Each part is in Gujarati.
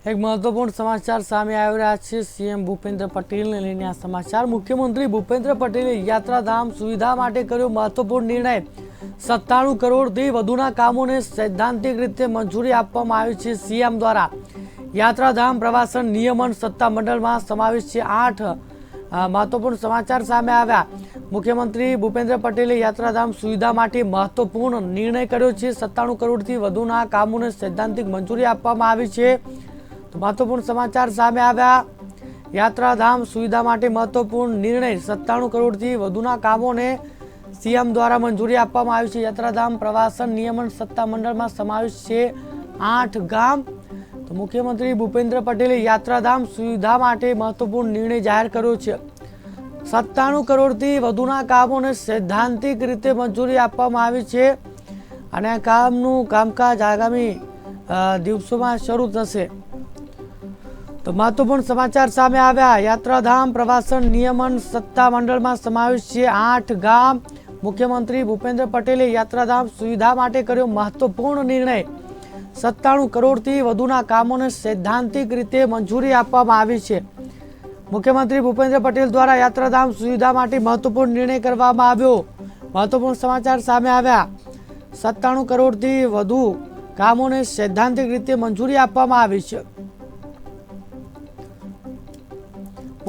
એક મહત્વપૂર્ણ સમાચાર સામે આવી રહ્યા છે. સીએમ ભૂપેન્દ્ર પટેલને લઈને આ સમાચાર. મુખ્યમંત્રી ભૂપેન્દ્ર પટેલે યાત્રાધામ સુવિધા માટે કર્યો મહત્વપૂર્ણ નિર્ણય. સત્તાણું કરોડથી વધુના કામોને સૈદ્ધાંતિક રીતે મંજૂરી આપવામાં આવી છે સીએમ દ્વારા. યાત્રાધામ પ્રવાસન નિયમન સત્તા મંડળમાં સમાવેશ છે આઠ મહત્વપૂર્ણ સમાચાર સામે આવ્યા. મુખ્યમંત્રી ભૂપેન્દ્ર પટેલે યાત્રાધામ સુવિધા માટે મહત્વપૂર્ણ નિર્ણય કર્યો છે. સત્તાણું કરોડથી વધુના કામોને સૈદ્ધાંતિક મંજૂરી આપવામાં આવી છે. તો મહત્વપૂર્ણ સમાચાર સામે આવ્યા. યાત્રાધામ સુવિધા માટે મહત્વપૂર્ણ નિર્ણય સત્તાણું કરોડથી વધુના કામોને સીએમ દ્વારા મંજૂરી આપવામાં આવી છે. યાત્રાધામ પ્રવાસન નિયમન સત્તા મંડળમાં સમાવેશ છે આઠ ગામ. તો મુખ્યમંત્રી ભૂપેન્દ્ર પટેલે યાત્રાધામ સુવિધા માટે મહત્વપૂર્ણ નિર્ણય જાહેર કર્યો છે. સત્તાણું કરોડથી વધુના કામોને સૈદ્ધાંતિક રીતે મંજૂરી આપવામાં આવી છે અને આ કામનું કામકાજ આગામી દિવસોમાં શરૂ થશે. તો મહત્વપૂર્ણ સમાચાર સામે આવ્યા. યાત્રાધામ પ્રવાસન નિયમન સત્તા મંડળમાં સમાવેશ છે આઠ ગામ. મુખ્યમંત્રી ભૂપેન્દ્ર પટેલે યાત્રાધામ સુવિધા માટે કર્યો મહત્વપૂર્ણ નિર્ણય. સત્તાણું કરોડથી વધુના કામોને સૈદ્ધાંતિક રીતે મંજૂરી આપવામાં આવી છે. મુખ્યમંત્રી ભૂપેન્દ્ર પટેલ દ્વારા યાત્રાધામ સુવિધા માટે મહત્વપૂર્ણ નિર્ણય કરવામાં આવ્યો. મહત્વપૂર્ણ સમાચાર સામે આવ્યા. સત્તાણું કરોડથી વધુ કામોને સૈદ્ધાંતિક રીતે મંજૂરી આપવામાં આવી છે.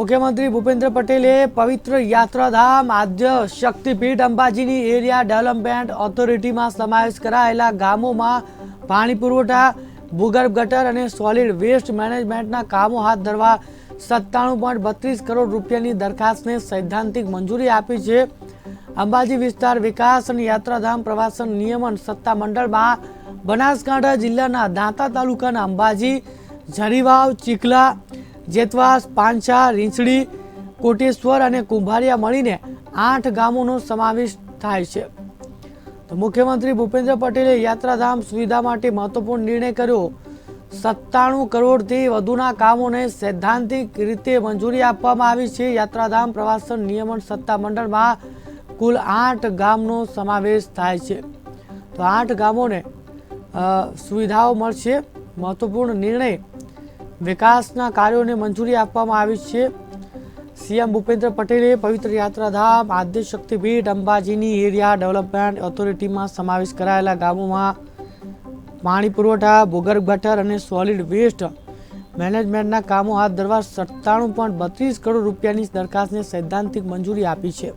મુખ્યમંત્રી ભૂપેન્દ્ર પટેલે પવિત્ર યાત્રાધામ, આદ્ય શક્તિપીઠ, અંબાજીની એરિયા ડેવલપમેન્ટ ઓથોરિટીમાં સમાવેશ કરાયેલા ગામોમાં પાણી પુરવઠા, ભૂગર્ભ ગટર અને સોલિડ વેસ્ટ મેનેજમેન્ટના કામો હાથ ધરવા સત્તાણું પોઈન્ટ બત્રીસ કરોડ રૂપિયાની દરખાસ્તને સૈદ્ધાંતિક મંજૂરી આપી છે. અંબાજી વિસ્તાર વિકાસ અને યાત્રાધામ પ્રવાસન નિયમન સત્તા મંડળમાં બનાસકાંઠા જિલ્લાના દાંતા તાલુકાના અંબાજી, ઝરીવાવ, ચીખલા જેતવાસ પાંછા રીંછડી, કોટેશ્વર અને કુંભારિયા મળીને આઠ ગામોનો સમાવેશ થાય છે. તો મુખ્યમંત્રી ભૂપેન્દ્ર પટેલે યાત્રાધામ સુવિધા માટે મહત્વપૂર્ણ નિર્ણય કર્યો. સત્તાણું કરોડથી વધુના કામોને સૈદ્ધાંતિક રીતે મંજૂરી આપવામાં આવી છે. યાત્રાધામ પ્રવાસન નિયમન સત્તા મંડળમાં કુલ આઠ ગામનો સમાવેશ થાય છે. તો આઠ ગામોને સુવિધાઓ મળશે. મહત્વપૂર્ણ નિર્ણય વિકાસના કાર્યોને મંજૂરી આપવામાં આવી છે. સીએમ ભૂપેન્દ્ર પટેલે પવિત્ર યાત્રાધામ, આદ્ય શક્તિપીઠ, અંબાજીની એરિયા ડેવલપમેન્ટ ઓથોરિટીમાં સમાવેશ કરાયેલા ગામોમાં પાણી પુરવઠા, ભૂગર્ભ ગટર અને સોલિડ વેસ્ટ મેનેજમેન્ટના કામો હાથ ધરવા સત્તાણું પોઈન્ટ બત્રીસ કરોડ રૂપિયાની દરખાસ્તને સૈદ્ધાંતિક મંજૂરી આપી છે.